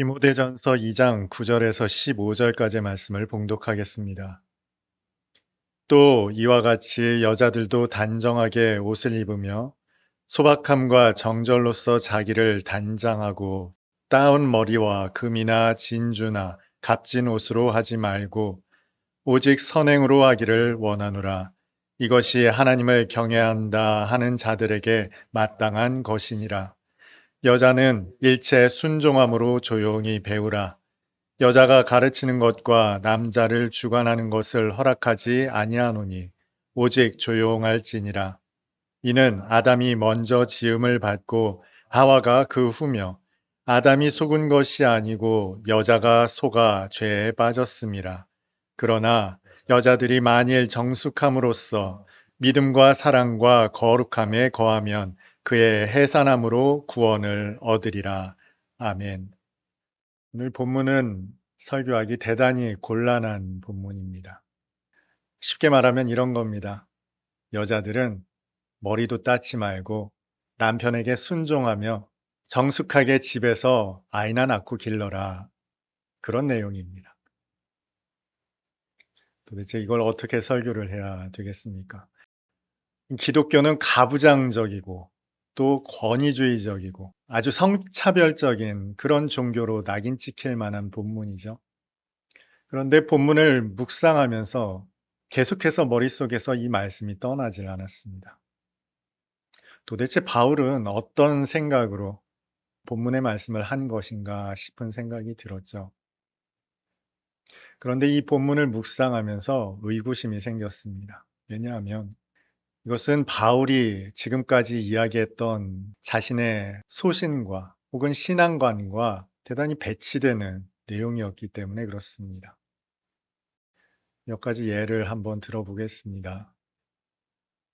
디모데전서 2장 9절에서 15절까지 말씀을 봉독하겠습니다. 또 이와 같이 여자들도 단정하게 옷을 입으며 소박함과 정절로서 자기를 단장하고 따온 머리와 금이나 진주나 값진 옷으로 하지 말고 오직 선행으로 하기를 원하노라. 이것이 하나님을 경외한다 하는 자들에게 마땅한 것이니라. 여자는 일체 순종함으로 조용히 배우라. 여자가 가르치는 것과 남자를 주관하는 것을 허락하지 아니하노니 오직 조용할지니라. 이는 아담이 먼저 지음을 받고 하와가 그 후며 아담이 속은 것이 아니고 여자가 속아 죄에 빠졌음이라. 그러나 여자들이 만일 정숙함으로써 믿음과 사랑과 거룩함에 거하면 그의 해산함으로 구원을 얻으리라. 아멘. 오늘 본문은 설교하기 대단히 곤란한 본문입니다. 쉽게 말하면 이런 겁니다. 여자들은 머리도 따지 말고 남편에게 순종하며 정숙하게 집에서 아이나 낳고 길러라. 그런 내용입니다. 도대체 이걸 어떻게 설교를 해야 되겠습니까? 기독교는 가부장적이고 또 권위주의적이고 아주 성차별적인 그런 종교로 낙인 찍힐 만한 본문이죠. 그런데 본문을 묵상하면서 계속해서 머릿속에서 이 말씀이 떠나질 않았습니다. 도대체 바울은 어떤 생각으로 본문의 말씀을 한 것인가 싶은 생각이 들었죠. 그런데 이 본문을 묵상하면서 의구심이 생겼습니다. 왜냐하면 이것은 바울이 지금까지 이야기했던 자신의 소신과 혹은 신앙관과 대단히 배치되는 내용이었기 때문에 그렇습니다. 몇 가지 예를 한번 들어보겠습니다.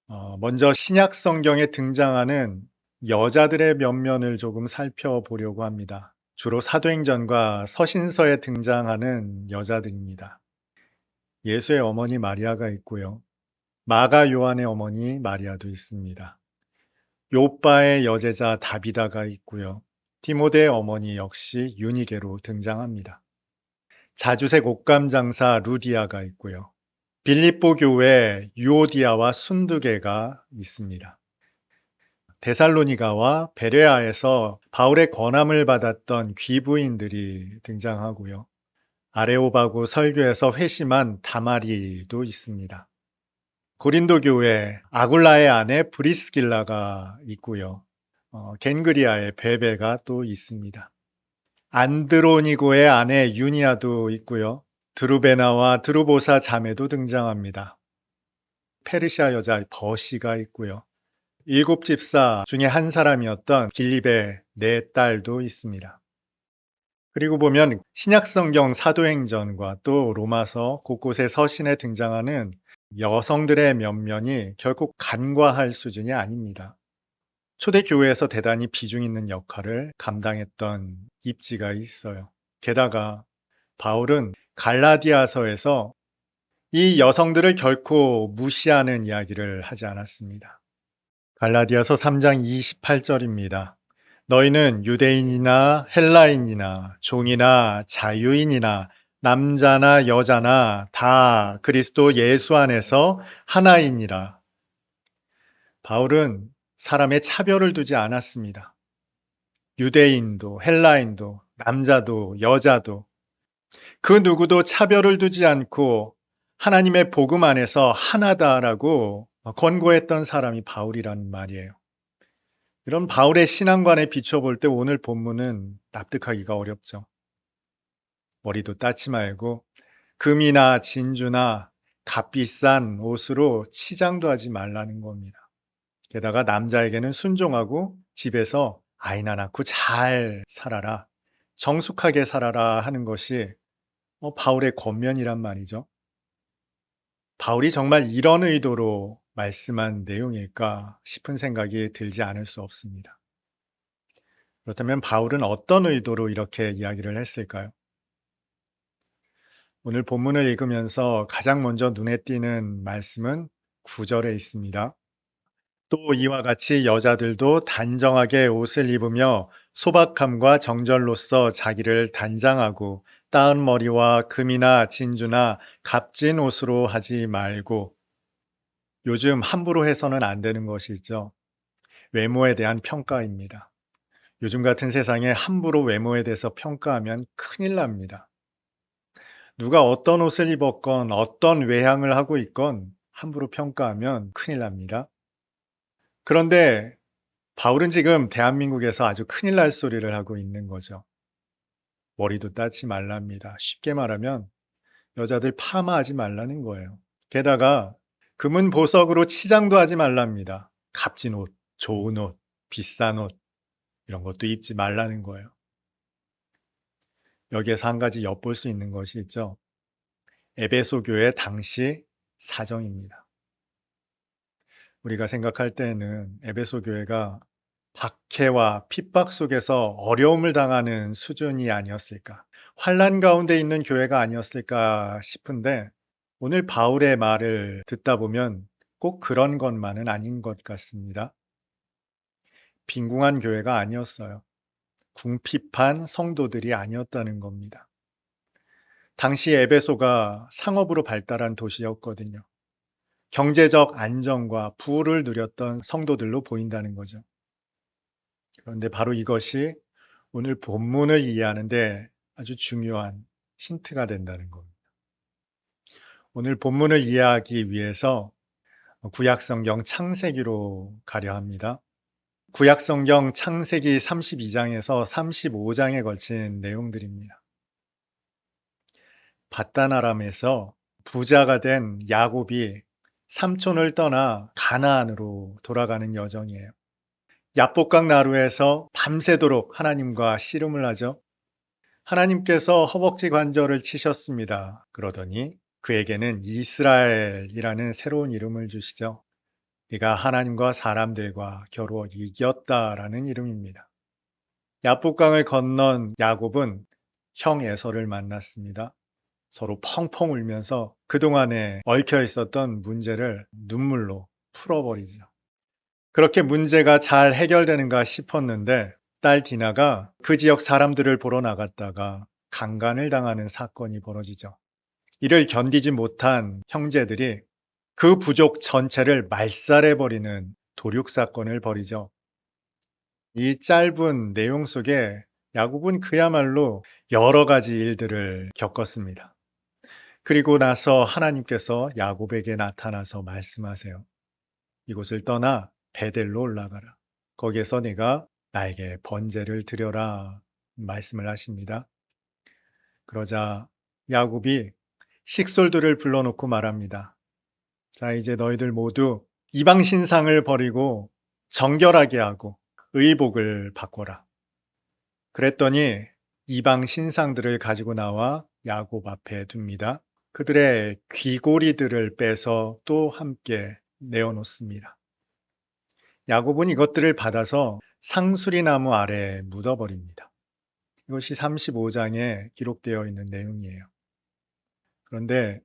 어, 먼저 신약 성경에 등장하는 여자들의 면면을 조금 살펴보려고 합니다. 주로 사도행전과 서신서에 등장하는 여자들입니다. 예수의 어머니 마리아가 있고요. 마가 요한의 어머니 마리아도 있습니다. 요빠의 여제자 다비다가 있고요. 디모데의 어머니 역시 유니게로 등장합니다. 자주색 옷감 장사 루디아가 있고요. 빌립보 교회 유오디아와 순두개가 있습니다. 데살로니가와 베레아에서 바울의 권함을 받았던 귀부인들이 등장하고요. 아레오바고 설교에서 회심한 다마리도 있습니다. 고린도 교회 아굴라의 아내 브리스길라가 있고요. 어, 겐그리아의 베베가 또 있습니다. 안드로니고의 아내 유니아도 있고요. 드루베나와 드루보사 자매도 등장합니다. 페르시아 여자 버시가 있고요. 일곱 집사 중에 한 사람이었던 빌립의 네 딸도 있습니다. 그리고 보면 신약성경 사도행전과 또 로마서 곳곳의 서신에 등장하는 여성들의 면면이 결코 간과할 수준이 아닙니다. 초대교회에서 대단히 비중 있는 역할을 감당했던 입지가 있어요. 게다가 바울은 갈라디아서에서 이 여성들을 결코 무시하는 이야기를 하지 않았습니다. 갈라디아서 3장 28절입니다. 너희는 유대인이나 헬라인이나 종이나 자유인이나 남자나 여자나 다 그리스도 예수 안에서 하나이니라. 바울은 사람의 차별을 두지 않았습니다. 유대인도 헬라인도 남자도 여자도 그 누구도 차별을 두지 않고 하나님의 복음 안에서 하나다라고 권고했던 사람이 바울이라는 말이에요. 이런 바울의 신앙관에 비춰볼 때 오늘 본문은 납득하기가 어렵죠. 머리도 따지 말고 금이나 진주나 값비싼 옷으로 치장도 하지 말라는 겁니다. 게다가 남자에게는 순종하고 집에서 아이나 낳고 잘 살아라. 정숙하게 살아라 하는 것이 어, 바울의 권면이란 말이죠. 바울이 정말 이런 의도로 말씀한 내용일까 싶은 생각이 들지 않을 수 없습니다. 그렇다면 바울은 어떤 의도로 이렇게 이야기를 했을까요? 오늘 본문을 읽으면서 가장 먼저 눈에 띄는 말씀은 9절에 있습니다. 또 이와 같이 여자들도 단정하게 옷을 입으며 소박함과 정절로서 자기를 단장하고 따은 머리와 금이나 진주나 값진 옷으로 하지 말고 요즘 함부로 해서는 안 되는 것이 있죠. 외모에 대한 평가입니다. 요즘 같은 세상에 함부로 외모에 대해서 평가하면 큰일 납니다. 누가 어떤 옷을 입었건 어떤 외향을 하고 있건 함부로 평가하면 큰일 납니다. 그런데 바울은 지금 대한민국에서 아주 큰일 날 소리를 하고 있는 거죠. 머리도 따지 말랍니다. 쉽게 말하면 여자들 파마하지 말라는 거예요. 게다가 금은 보석으로 치장도 하지 말랍니다. 값진 옷, 좋은 옷, 비싼 옷 이런 것도 입지 말라는 거예요. 여기에서 한 가지 엿볼 수 있는 것이 있죠. 에베소 교회 당시 사정입니다. 우리가 생각할 때에는 에베소 교회가 박해와 핍박 속에서 어려움을 당하는 수준이 아니었을까, 환란 가운데 있는 교회가 아니었을까 싶은데 오늘 바울의 말을 듣다 보면 꼭 그런 것만은 아닌 것 같습니다. 빈궁한 교회가 아니었어요. 궁핍한 성도들이 아니었다는 겁니다. 당시 에베소가 상업으로 발달한 도시였거든요. 경제적 안정과 부를 누렸던 성도들로 보인다는 거죠. 그런데 바로 이것이 오늘 본문을 이해하는데 아주 중요한 힌트가 된다는 겁니다. 오늘 본문을 이해하기 위해서 구약성경 창세기로 가려 합니다. 구약성경 창세기 32장에서 35장에 걸친 내용들입니다. 바다나람에서 부자가 된 야곱이 삼촌을 떠나 가나안으로 돌아가는 여정이에요. 야복강 나루에서 밤새도록 하나님과 씨름을 하죠. 하나님께서 허벅지 관절을 치셨습니다. 그러더니 그에게는 이스라엘이라는 새로운 이름을 주시죠. 네가 하나님과 사람들과 겨루 이겼다라는 이름입니다. 야복강을 건넌 야곱은 형 에서를 만났습니다. 서로 펑펑 울면서 그동안에 얽혀 있었던 문제를 눈물로 풀어버리죠. 그렇게 문제가 잘 해결되는가 싶었는데 딸 디나가 그 지역 사람들을 보러 나갔다가 강간을 당하는 사건이 벌어지죠. 이를 견디지 못한 형제들이 그 부족 전체를 말살해버리는 도륙 사건을 벌이죠. 이 짧은 내용 속에 야곱은 그야말로 여러 가지 일들을 겪었습니다. 그리고 나서 하나님께서 야곱에게 나타나서 말씀하세요. 이곳을 떠나 베델로 올라가라. 거기에서 내가 나에게 번제를 드려라 말씀을 하십니다. 그러자 야곱이 식솔들을 불러놓고 말합니다. 자, 이제 너희들 모두 이방 신상을 버리고 정결하게 하고 의복을 바꿔라. 그랬더니 이방 신상들을 가지고 나와 야곱 앞에 둡니다. 그들의 귀고리들을 빼서 또 함께 내어놓습니다. 야곱은 이것들을 받아서 상수리 나무 아래에 묻어버립니다. 이것이 35장에 기록되어 있는 내용이에요. 그런데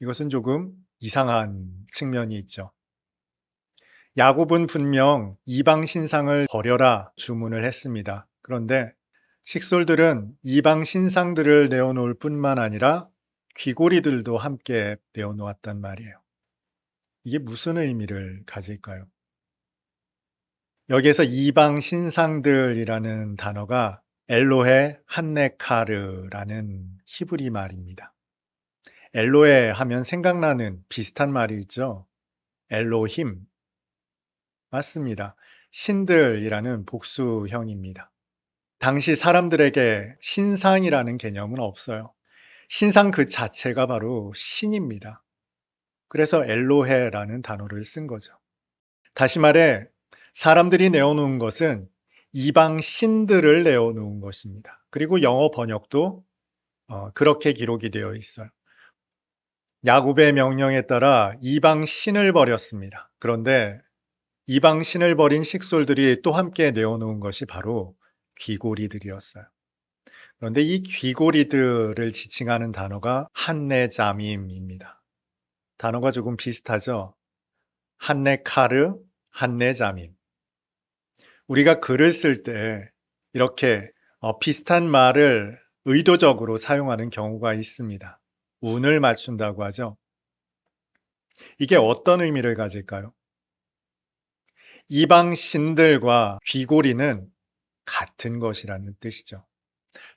이것은 조금 이상한 측면이 있죠. 야곱은 분명 이방 신상을 버려라 주문을 했습니다. 그런데 식솔들은 이방 신상들을 내어놓을 뿐만 아니라 귀고리들도 함께 내어놓았단 말이에요. 이게 무슨 의미를 가질까요? 여기에서 이방 신상들이라는 단어가 엘로헤 한네카르라는 히브리 말입니다. 엘로헤 하면 생각나는 비슷한 말이 있죠. 엘로힘. 맞습니다. 신들이라는 복수형입니다. 당시 사람들에게 신상이라는 개념은 없어요. 신상 그 자체가 바로 신입니다. 그래서 엘로헤라는 단어를 쓴 거죠. 다시 말해 사람들이 내어놓은 것은 이방 신들을 내어놓은 것입니다. 그리고 영어 번역도 어, 그렇게 기록이 되어 있어요. 야곱의 명령에 따라 이방 신을 버렸습니다. 그런데 이방 신을 버린 식솔들이 또 함께 내어놓은 것이 바로 귀고리들이었어요. 그런데 이 귀고리들을 지칭하는 단어가 한네자밈입니다. 단어가 조금 비슷하죠? 한네카르, 한네자밈. 우리가 글을 쓸 때 이렇게 어, 비슷한 말을 의도적으로 사용하는 경우가 있습니다. 운을 맞춘다고 하죠. 이게 어떤 의미를 가질까요? 이방 신들과 귀고리는 같은 것이라는 뜻이죠.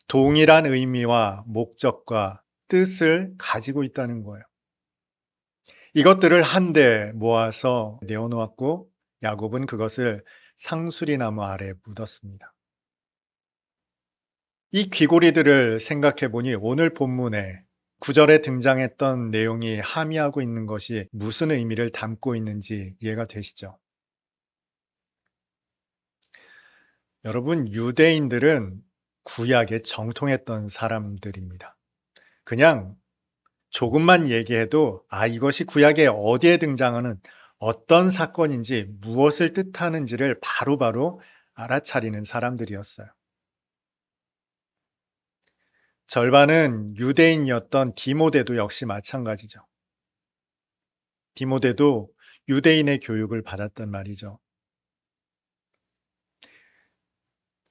동일한 의미와 목적과 뜻을 가지고 있다는 거예요. 이것들을 한데 모아서 내어놓았고 야곱은 그것을 상수리나무 아래 묻었습니다. 이 귀고리들을 생각해 보니 오늘 본문에 구절에 등장했던 내용이 함의하고 있는 것이 무슨 의미를 담고 있는지 이해가 되시죠? 여러분, 유대인들은 구약에 정통했던 사람들입니다. 그냥 조금만 얘기해도 아, 이것이 구약에 어디에 등장하는 어떤 사건인지 무엇을 뜻하는지를 바로바로 알아차리는 사람들이었어요. 절반은 유대인이었던 디모데도 역시 마찬가지죠. 디모데도 유대인의 교육을 받았단 말이죠.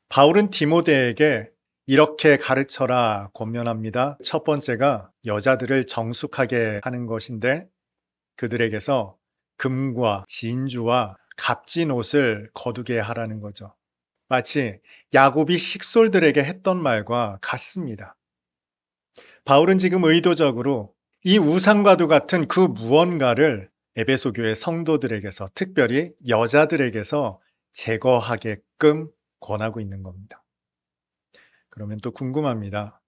바울은 디모데에게 이렇게 가르쳐라 권면합니다. 첫 번째가 여자들을 정숙하게 하는 것인데 그들에게서 금과 진주와 값진 옷을 거두게 하라는 거죠. 마치 야곱이 식솔들에게 했던 말과 같습니다. 바울은 지금 의도적으로 이 우상과도 같은 그 무언가를 에베소 교회 성도들에게서 특별히 여자들에게서 제거하게끔 권하고 있는 겁니다. 그러면 또 궁금합니다.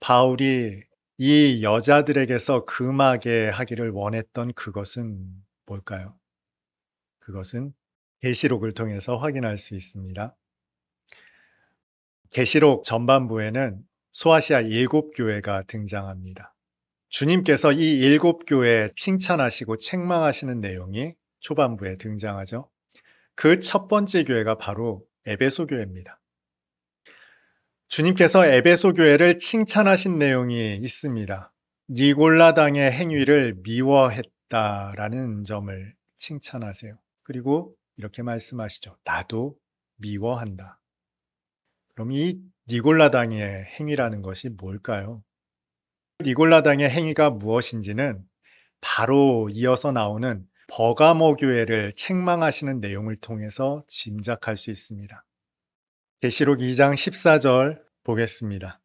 바울이 이 여자들에게서 금하게 하기를 원했던 그것은 뭘까요? 그것은 계시록을 통해서 확인할 수 있습니다. 계시록 전반부에는 소아시아 일곱 교회가 등장합니다. 주님께서 이 일곱 교회 칭찬하시고 책망하시는 내용이 초반부에 등장하죠. 그 첫 번째 교회가 바로 에베소 교회입니다. 주님께서 에베소 교회를 칭찬하신 내용이 있습니다. 니골라당의 행위를 미워했다라는 점을 칭찬하세요. 그리고 이렇게 말씀하시죠. 나도 미워한다. 그럼 이 니골라당의 행위라는 것이 뭘까요? 니골라당의 행위가 무엇인지는 바로 이어서 나오는 버가모 교회를 책망하시는 내용을 통해서 짐작할 수 있습니다. 계시록 2장 14절 보겠습니다.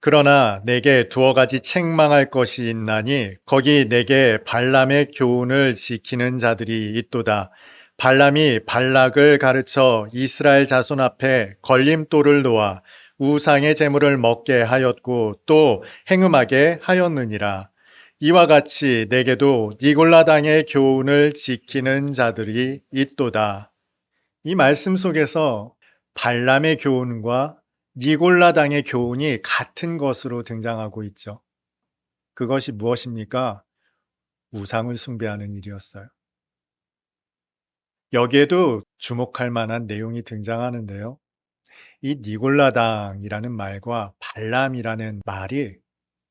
그러나 내게 두어 가지 책망할 것이 있나니 거기 내게 발람의 교훈을 지키는 자들이 있도다. 발람이 발락을 가르쳐 이스라엘 자손 앞에 걸림돌을 놓아 우상의 재물을 먹게 하였고 또 행음하게 하였느니라. 이와 같이 내게도 니골라당의 교훈을 지키는 자들이 있도다. 이 말씀 속에서 발람의 교훈과 니골라당의 교훈이 같은 것으로 등장하고 있죠. 그것이 무엇입니까? 우상을 숭배하는 일이었어요. 여기에도 주목할 만한 내용이 등장하는데요. 이 니골라당이라는 말과 발람이라는 말이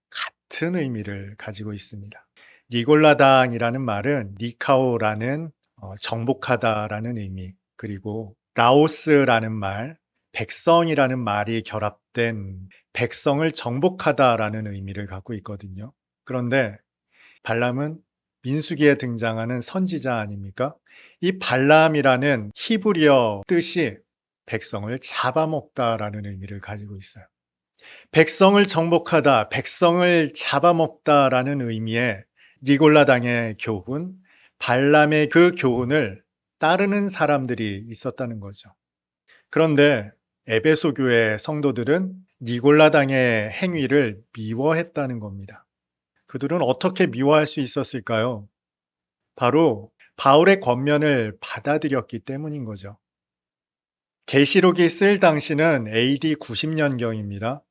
같은 의미를 가지고 있습니다. 니골라당이라는 말은 니카오라는 어, 정복하다라는 의미, 그리고 라오스라는 말, 백성이라는 말이 결합된 백성을 정복하다라는 의미를 갖고 있거든요. 그런데 발람은 민수기에 등장하는 선지자 아닙니까? 이 발람이라는 히브리어 뜻이 백성을 잡아먹다라는 의미를 가지고 있어요. 백성을 정복하다, 백성을 잡아먹다라는 의미의 니골라당의 교훈, 발람의 그 교훈을 따르는 사람들이 있었다는 거죠. 그런데 에베소 교회 성도들은 니골라당의 행위를 미워했다는 겁니다. 그들은 어떻게 미워할 수 있었을까요? 바로 바울의 권면을 받아들였기 때문인 거죠. 계시록이 쓰일 당시는 AD 90년경입니다.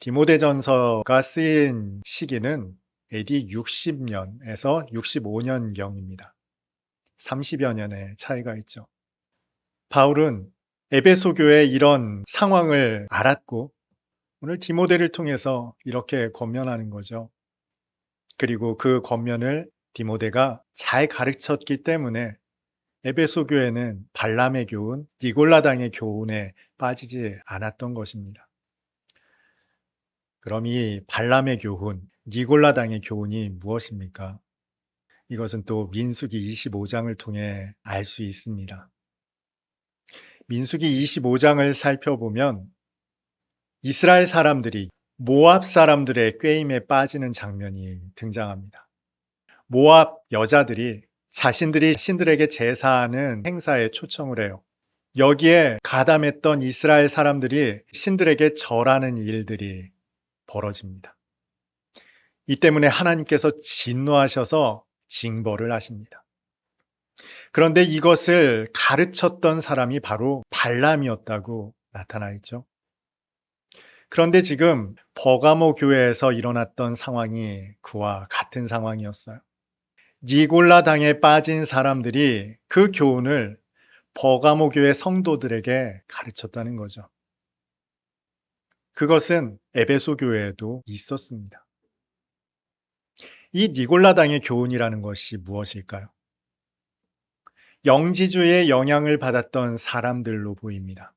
디모데전서가 쓰인 시기는 AD 60년에서 65년경입니다. 30여 년의 차이가 있죠. 바울은 에베소 교의 이런 상황을 알았고 오늘 디모데를 통해서 이렇게 권면하는 거죠. 그리고 그 권면을 디모데가 잘 가르쳤기 때문에 에베소 교회는 발람의 교훈, 니골라당의 교훈에 빠지지 않았던 것입니다. 그럼 이 발람의 교훈, 니골라당의 교훈이 무엇입니까? 이것은 또 민수기 25장을 통해 알 수 있습니다. 민수기 25장을 살펴보면 이스라엘 사람들이 모압 사람들의 꾀임에 빠지는 장면이 등장합니다. 모압 여자들이 자신들이 신들에게 제사하는 행사에 초청을 해요. 여기에 가담했던 이스라엘 사람들이 신들에게 절하는 일들이 벌어집니다. 이 때문에 하나님께서 진노하셔서 징벌을 하십니다. 그런데 이것을 가르쳤던 사람이 바로 발람이었다고 나타나 있죠. 그런데 지금 버가모 교회에서 일어났던 상황이 그와 같은 상황이었어요. 니골라 당에 빠진 사람들이 그 교훈을 버가모 교회 성도들에게 가르쳤다는 거죠. 그것은 에베소 교회에도 있었습니다. 이 니골라 당의 교훈이라는 것이 무엇일까요? 영지주의의 영향을 받았던 사람들로 보입니다.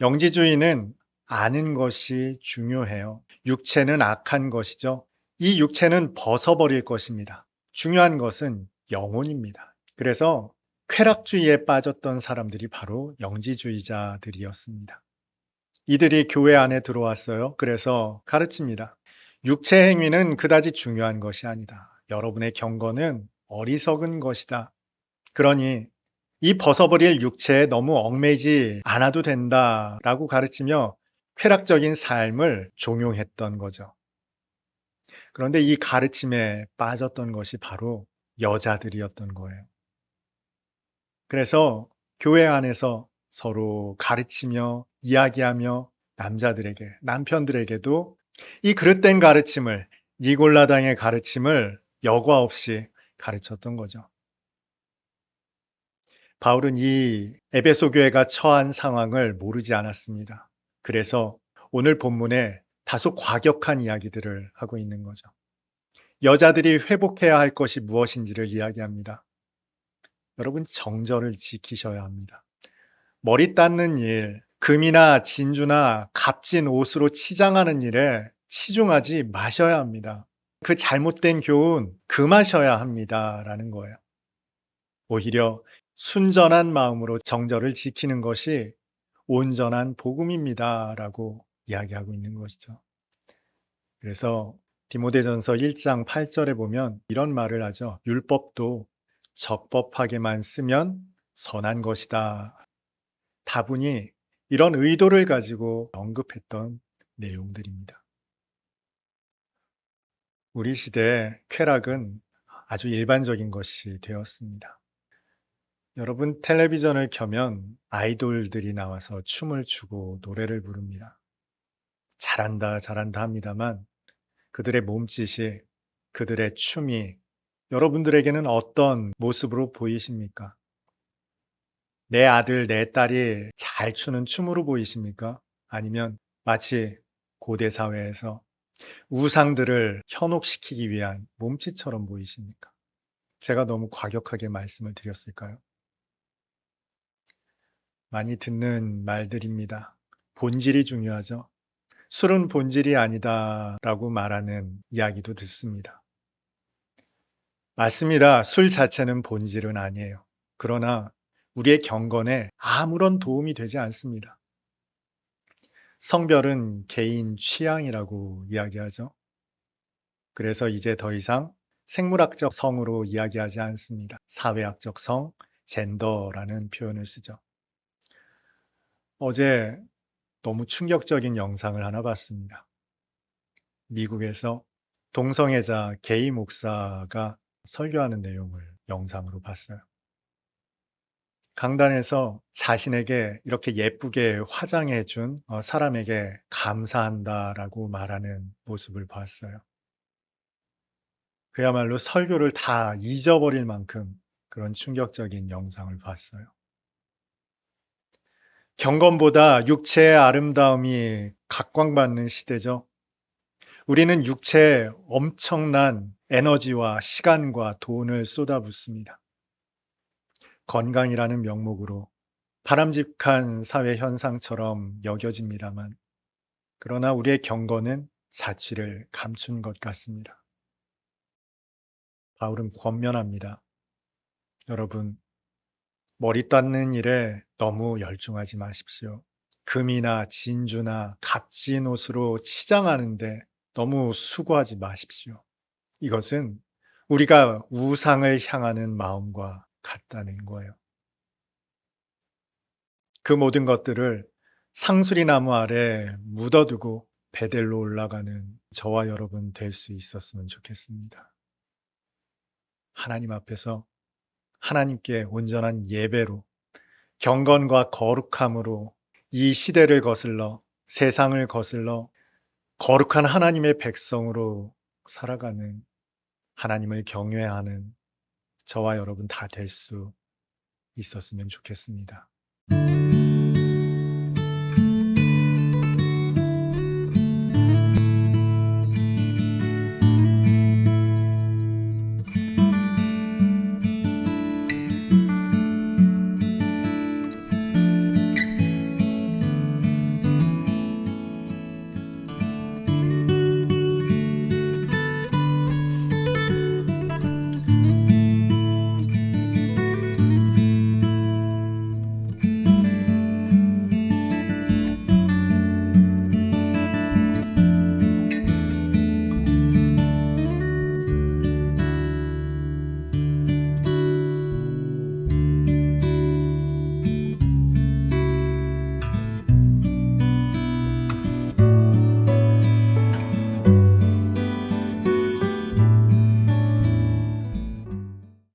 영지주의는 아는 것이 중요해요. 육체는 악한 것이죠. 이 육체는 벗어버릴 것입니다. 중요한 것은 영혼입니다. 그래서 쾌락주의에 빠졌던 사람들이 바로 영지주의자들이었습니다. 이들이 교회 안에 들어왔어요. 그래서 가르칩니다. 육체 행위는 그다지 중요한 것이 아니다. 여러분의 경건은 어리석은 것이다. 그러니 이 벗어버릴 육체에 너무 얽매지 않아도 된다라고 가르치며 쾌락적인 삶을 종용했던 거죠. 그런데 이 가르침에 빠졌던 것이 바로 여자들이었던 거예요. 그래서 교회 안에서 서로 가르치며 이야기하며 남자들에게, 남편들에게도 이 그릇된 가르침을, 니골라당의 가르침을 여과 없이 가르쳤던 거죠. 바울은 이 에베소 교회가 처한 상황을 모르지 않았습니다. 그래서 오늘 본문에 다소 과격한 이야기들을 하고 있는 거죠. 여자들이 회복해야 할 것이 무엇인지를 이야기합니다. 여러분 정절을 지키셔야 합니다. 머리 닦는 일, 금이나 진주나 값진 옷으로 치장하는 일에 치중하지 마셔야 합니다. 그 잘못된 교훈 금하셔야 합니다 라는 거예요. 오히려 순전한 마음으로 정절을 지키는 것이 온전한 복음입니다 라고 이야기하고 있는 것이죠. 그래서 디모데전서 1장 8절에 보면 이런 말을 하죠. 율법도 적법하게만 쓰면 선한 것이다. 다분히 이런 의도를 가지고 언급했던 내용들입니다. 우리 시대 쾌락은 아주 일반적인 것이 되었습니다. 여러분 텔레비전을 켜면 아이돌들이 나와서 춤을 추고 노래를 부릅니다. 잘한다, 잘한다 합니다만 그들의 몸짓이, 그들의 춤이 여러분들에게는 어떤 모습으로 보이십니까? 내 아들, 내 딸이 잘 추는 춤으로 보이십니까? 아니면 마치 고대 사회에서 우상들을 현혹시키기 위한 몸짓처럼 보이십니까? 제가 너무 과격하게 말씀을 드렸을까요? 많이 듣는 말들입니다. 본질이 중요하죠. 술은 본질이 아니다 라고 말하는 이야기도 듣습니다. 맞습니다. 술 자체는 본질은 아니에요. 그러나 우리의 경건에 아무런 도움이 되지 않습니다. 성별은 개인 취향이라고 이야기하죠. 그래서 이제 더 이상 생물학적 성으로 이야기하지 않습니다. 사회학적 성, 젠더라는 표현을 쓰죠. 어제 너무 충격적인 영상을 하나 봤습니다. 미국에서 동성애자 게이 목사가 설교하는 내용을 영상으로 봤어요. 강단에서 자신에게 이렇게 예쁘게 화장해 준 어, 사람에게 감사한다라고 말하는 모습을 봤어요. 그야말로 설교를 다 잊어버릴 만큼 그런 충격적인 영상을 봤어요. 경건보다 육체의 아름다움이 각광받는 시대죠. 우리는 육체에 엄청난 에너지와 시간과 돈을 쏟아붓습니다. 건강이라는 명목으로 바람직한 사회 현상처럼 여겨집니다만, 그러나 우리의 경건은 자취를 감춘 것 같습니다. 바울은 권면합니다. 여러분, 머리 닦는 일에 너무 열중하지 마십시오. 금이나 진주나 값진 옷으로 치장하는데 너무 수고하지 마십시오. 이것은 우리가 우상을 향하는 마음과 같다는 거예요. 그 모든 것들을 상수리 나무 아래 묻어두고 베델로 올라가는 저와 여러분 될 수 있었으면 좋겠습니다. 하나님 앞에서 하나님께 온전한 예배로 경건과 거룩함으로 이 시대를 거슬러 세상을 거슬러 거룩한 하나님의 백성으로 살아가는 하나님을 경외하는 저와 여러분 다 될 수 있었으면 좋겠습니다.